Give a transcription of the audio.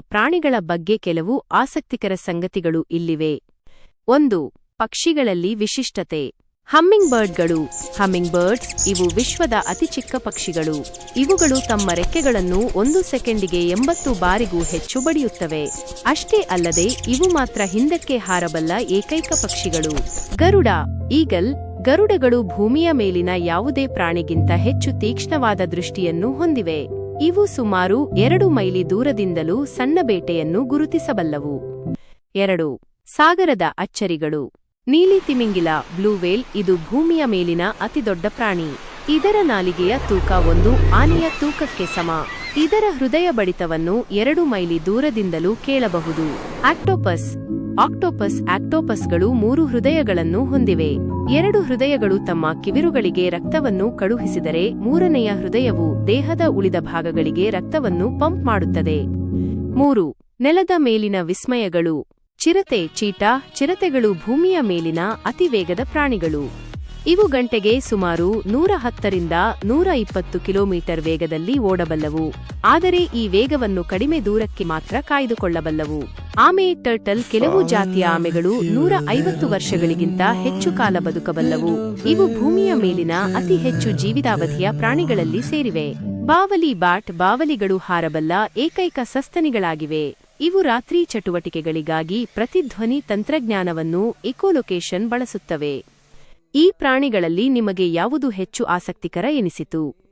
ಪ್ರಾಣಿಗಳ ಬಗ್ಗೆ ಕೆಲವು ಆಸಕ್ತಿಕರ ಸಂಗತಿಗಳು ಇಲ್ಲಿವೆ. ಒಂದು, ಪಕ್ಷಿಗಳಲ್ಲಿ ವಿಶಿಷ್ಟತೆ. ಹಮ್ಮಿಂಗ್ ಬರ್ಡ್ಗಳು ಹಮ್ಮಿಂಗ್ ಬರ್ಡ್ಸ್ ಇವು ವಿಶ್ವದ ಅತಿ ಚಿಕ್ಕ ಪಕ್ಷಿಗಳು. ಇವುಗಳು ತಮ್ಮ ರೆಕ್ಕೆಗಳನ್ನು ಒಂದು ಸೆಕೆಂಡಿಗೆ ಎಂಬತ್ತು ಬಾರಿಗೂ ಹೆಚ್ಚು ಬಡಿಯುತ್ತವೆ. ಅಷ್ಟೇ ಅಲ್ಲದೆ, ಇವು ಮಾತ್ರ ಹಿಂದಕ್ಕೆ ಹಾರಬಲ್ಲ ಏಕೈಕ ಪಕ್ಷಿಗಳು. ಗರುಡ. ಈಗಲ್, ಗರುಡಗಳು ಭೂಮಿಯ ಮೇಲಿನ ಯಾವುದೇ ಪ್ರಾಣಿಗಿಂತ ಹೆಚ್ಚು ತೀಕ್ಷ್ಣವಾದ ದೃಷ್ಟಿಯನ್ನು ಹೊಂದಿವೆ. ಇವು ಸುಮಾರು ಎರಡು ಮೈಲಿ ದೂರದಿಂದಲೂ ಸಣ್ಣ ಬೇಟೆಯನ್ನು ಗುರುತಿಸಬಲ್ಲವು. ಎರಡು, ಸಾಗರದ ಅಚ್ಚರಿಗಳು. ನೀಲಿ ತಿಮಿಂಗಿಲ ಬ್ಲೂವೇಲ್ ಇದು ಭೂಮಿಯ ಮೇಲಿನ ಅತಿದೊಡ್ಡ ಪ್ರಾಣಿ. ಇದರ ನಾಲಿಗೆಯ ತೂಕ ಒಂದು, ಆನೆಯ ತೂಕಕ್ಕೆ ಸಮ. ಇದರ ಹೃದಯ ಬಡಿತವನ್ನು ಎರಡು ಮೈಲಿ ದೂರದಿಂದಲೂ ಕೇಳಬಹುದು. ಆಕ್ಟೋಪಸ್ ಆಕ್ಟೋಪಸ್ ಆಕ್ಟೋಪಸ್ಗಳು ಮೂರು ಹೃದಯಗಳನ್ನು ಹೊಂದಿವೆ. ಎರಡು ಹೃದಯಗಳು ತಮ್ಮ ಕಿವಿರುಗಳಿಗೆ ರಕ್ತವನ್ನು ಕಳುಹಿಸಿದರೆ ಮೂರನೆಯ ಹೃದಯವು ದೇಹದ ಉಳಿದ ಭಾಗಗಳಿಗೆ ರಕ್ತವನ್ನು ಪಂಪ್ ಮಾಡುತ್ತದೆ. ಮೂರು, ನೆಲದ ಮೇಲಿನ ವಿಸ್ಮಯಗಳು. ಚಿರತೆ, ಚೀಟಾ, ಚಿರತೆಗಳು ಭೂಮಿಯ ಮೇಲಿನ ಅತಿವೇಗದ ಪ್ರಾಣಿಗಳು. ಇವು ಗಂಟೆಗೆ ಸುಮಾರು ನೂರ ಹತ್ತರಿಂದ ನೂರ ಇಪ್ಪತ್ತು ಕಿಲೋಮೀಟರ್ ವೇಗದಲ್ಲಿ ಓಡಬಲ್ಲವು. ಆದರೆ ಈ ವೇಗವನ್ನು ಕಡಿಮೆ ದೂರಕ್ಕೆ ಮಾತ್ರ ಕಾಯ್ದುಕೊಳ್ಳಬಲ್ಲವು. ಆಮೆ ಟರ್ಟಲ್ ಕೆಲವು ಜಾತಿಯ ಆಮೆಗಳು ನೂರ ಐವತ್ತು ವರ್ಷಗಳಿಗಿಂತ ಹೆಚ್ಚು ಕಾಲ ಬದುಕಬಲ್ಲವು. ಇವು ಭೂಮಿಯ ಮೇಲಿನ ಅತಿ ಹೆಚ್ಚು ಜೀವಿತಾವಧಿಯ ಪ್ರಾಣಿಗಳಲ್ಲಿ ಸೇರಿವೆ. ಬಾವಲಿ ಬಾಟ್ ಬಾವಲಿಗಳು ಹಾರಬಲ್ಲ ಏಕೈಕ ಸಸ್ತನಿಗಳಾಗಿವೆ. ಇವು ರಾತ್ರಿ ಚಟುವಟಿಕೆಗಳಿಗಾಗಿ ಪ್ರತಿಧ್ವನಿ ತಂತ್ರಜ್ಞಾನವನ್ನು ಇಕೋಲೊಕೇಶನ್ ಬಳಸುತ್ತವೆ. ಈ ಪ್ರಾಣಿಗಳಲ್ಲಿ ನಿಮಗೆ ಯಾವುದು ಹೆಚ್ಚು ಆಸಕ್ತಿಕರ ಎನಿಸಿತು?